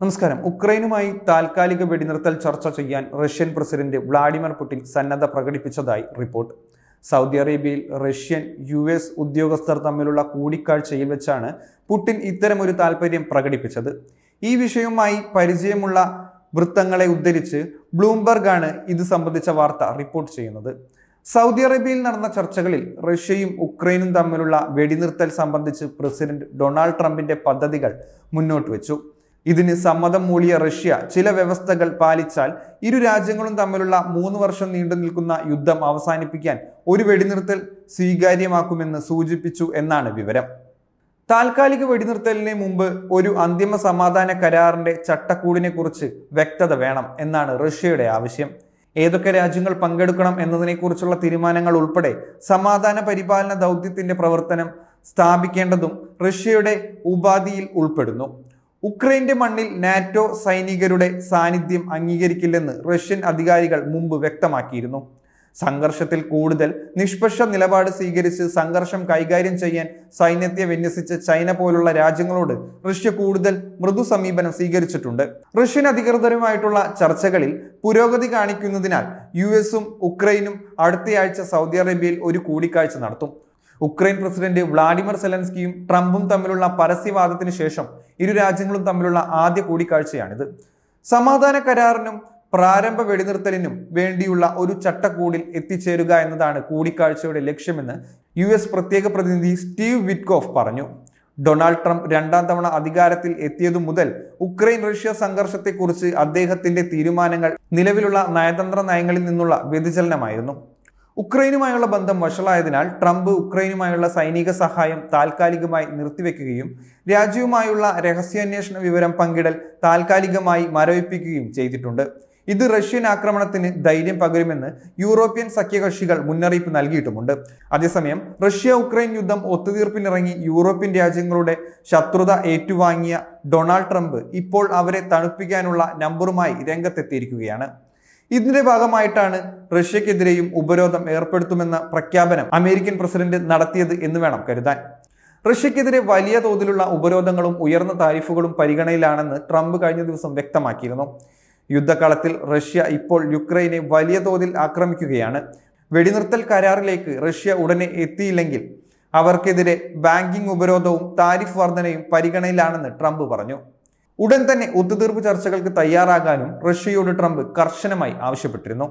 നമസ്കാരം. ഉക്രൈനുമായി താൽക്കാലിക വെടിനിർത്തൽ ചർച്ച ചെയ്യാൻ റഷ്യൻ പ്രസിഡന്റ് വ്ളാഡിമിർ പുടിൻ സന്നദ്ധ പ്രകടിപ്പിച്ചതായി റിപ്പോർട്ട്. സൗദി അറേബ്യയിൽ റഷ്യൻ യു എസ് ഉദ്യോഗസ്ഥർ തമ്മിലുള്ള കൂടിക്കാഴ്ചയിൽ വെച്ചാണ് പുടിൻ ഇത്തരമൊരു താൽപ്പര്യം പ്രകടിപ്പിച്ചത്. ഈ വിഷയവുമായി പരിചയമുള്ള വൃത്തങ്ങളെ ഉദ്ധരിച്ച് ബ്ലൂംബർഗ് ആണ് ഇത് സംബന്ധിച്ച വാർത്ത റിപ്പോർട്ട് ചെയ്യുന്നത്. സൗദി അറേബ്യയിൽ നടന്ന ചർച്ചകളിൽ റഷ്യയും ഉക്രൈനും തമ്മിലുള്ള വെടിനിർത്തൽ സംബന്ധിച്ച് പ്രസിഡന്റ് ഡൊണാൾഡ് ട്രംപിന്റെ പദ്ധതികൾ മുന്നോട്ട് വെച്ചു. ഇതിന് സമ്മതം മൂളിയ റഷ്യ ചില വ്യവസ്ഥകൾ പാലിച്ചാൽ ഇരു രാജ്യങ്ങളും തമ്മിലുള്ള മൂന്ന് വർഷം നീണ്ടു നിൽക്കുന്ന യുദ്ധം അവസാനിപ്പിക്കാൻ ഒരു വെടിനിർത്തൽ സ്വീകാര്യമാക്കുമെന്ന് സൂചിപ്പിച്ചു എന്നാണ് വിവരം. താൽക്കാലിക വെടിനിർത്തലിന് മുമ്പ് ഒരു അന്തിമ സമാധാന കരാറിന്റെ ചട്ടക്കൂടിനെ കുറിച്ച് വ്യക്തത വേണം എന്നാണ് റഷ്യയുടെ ആവശ്യം. ഏതൊക്കെ രാജ്യങ്ങൾ പങ്കെടുക്കണം എന്നതിനെക്കുറിച്ചുള്ള തീരുമാനങ്ങൾ ഉൾപ്പെടെ സമാധാന പരിപാലന ദൗത്യത്തിന്റെ പ്രവർത്തനം സ്ഥാപിക്കേണ്ടതും റഷ്യയുടെ ഉപാധിയിൽ ഉൾപ്പെടുന്നു. ഉക്രൈന്റെ മണ്ണിൽ നാറ്റോ സൈനികരുടെ സാന്നിധ്യം അംഗീകരിക്കില്ലെന്ന് റഷ്യൻ അധികാരികൾ മുമ്പ് വ്യക്തമാക്കിയിരുന്നു. സംഘർഷത്തിൽ കൂടുതൽ നിഷ്പക്ഷ നിലപാട് സ്വീകരിച്ച് സംഘർഷം കൈകാര്യം ചെയ്യാൻ സൈന്യത്തെ വിന്യസിച്ച ചൈന പോലുള്ള രാജ്യങ്ങളോട് റഷ്യ കൂടുതൽ മൃദു സമീപനം സ്വീകരിച്ചിട്ടുണ്ട്. റഷ്യൻ അധികൃതരുമായിട്ടുള്ള ചർച്ചകളിൽ പുരോഗതി കാണിക്കുന്നതിനാൽ യു എസും ഉക്രൈനും അടുത്തയാഴ്ച സൗദി അറേബ്യയിൽ ഒരു കൂടിക്കാഴ്ച നടത്തും. ഉക്രൈൻ പ്രസിഡന്റ് വ്ളാഡിമിർ സെലൻസ്കിയും ട്രംപും തമ്മിലുള്ള പരസ്യവാദത്തിന് ശേഷം ഇരു രാജ്യങ്ങളും തമ്മിലുള്ള ആദ്യ കൂടിക്കാഴ്ചയാണിത്. സമാധാന കരാറിനും പ്രാരംഭ വെടിനിർത്തലിനും വേണ്ടിയുള്ള ഒരു ചട്ടക്കൂടിൽ എത്തിച്ചേരുക എന്നതാണ് കൂടിക്കാഴ്ചയുടെ ലക്ഷ്യമെന്ന് യു എസ് പ്രത്യേക പ്രതിനിധി സ്റ്റീവ് വിറ്റ്കോഫ് പറഞ്ഞു. ഡൊണാൾഡ് ട്രംപ് രണ്ടാം തവണ അധികാരത്തിൽ എത്തിയതു മുതൽ ഉക്രൈൻ റഷ്യ സംഘർഷത്തെക്കുറിച്ച് അദ്ദേഹത്തിന്റെ തീരുമാനങ്ങൾ നിലവിലുള്ള നയതന്ത്ര നയങ്ങളിൽ നിന്നുള്ള വ്യതിചലനമായിരുന്നു. ഉക്രൈനുമായുള്ള ബന്ധം വഷളായതിനാൽ ട്രംപ് ഉക്രൈനുമായുള്ള സൈനിക സഹായം താൽക്കാലികമായി നിർത്തിവെക്കുകയും രാജ്യവുമായുള്ള രഹസ്യാന്വേഷണ വിവരം പങ്കിടൽ താൽക്കാലികമായി മരവിപ്പിക്കുകയും ചെയ്തിട്ടുണ്ട്. ഇത് റഷ്യൻ ആക്രമണത്തിന് ധൈര്യം പകരുമെന്ന് യൂറോപ്യൻ സഖ്യകക്ഷികൾ മുന്നറിയിപ്പ് നൽകിയിട്ടുമുണ്ട്. അതേസമയം റഷ്യ ഉക്രൈൻ യുദ്ധം ഒത്തുതീർപ്പിനിറങ്ങി യൂറോപ്യൻ രാജ്യങ്ങളുടെ ശത്രുത ഏറ്റുവാങ്ങിയ ഡൊണാൾഡ് ട്രംപ് ഇപ്പോൾ അവരെ തണുപ്പിക്കാനുള്ള നമ്പറുമായി രംഗത്തെത്തിയിരിക്കുകയാണ്. ഇതിന്റെ ഭാഗമായിട്ടാണ് റഷ്യക്കെതിരെയും ഉപരോധം ഏർപ്പെടുത്തുമെന്ന പ്രഖ്യാപനം അമേരിക്കൻ പ്രസിഡന്റ് നടത്തിയത് എന്ന് വേണം കരുതാൻ. റഷ്യക്കെതിരെ വലിയ തോതിലുള്ള ഉപരോധങ്ങളും ഉയർന്ന താരിഫുകളും പരിഗണനയിലാണെന്ന് ട്രംപ് കഴിഞ്ഞ ദിവസം വ്യക്തമാക്കിയിരുന്നു. യുദ്ധക്കളത്തിൽ റഷ്യ ഇപ്പോൾ യുക്രൈനെ വലിയ തോതിൽ ആക്രമിക്കുകയാണ്. വെടിനിർത്തൽ കരാറിലേക്ക് റഷ്യ ഉടനെ എത്തിയില്ലെങ്കിൽ അവർക്കെതിരെ ബാങ്കിംഗ് ഉപരോധവും താരിഫ് വർധനയും പരിഗണനയിലാണെന്ന് ട്രംപ് പറഞ്ഞു. ഉടൻ തന്നെ ഒത്തുതീർപ്പ് ചർച്ചകൾക്ക് തയ്യാറാകാനും റഷ്യയോട് ട്രംപ് കർശനമായി ആവശ്യപ്പെട്ടിരുന്നു.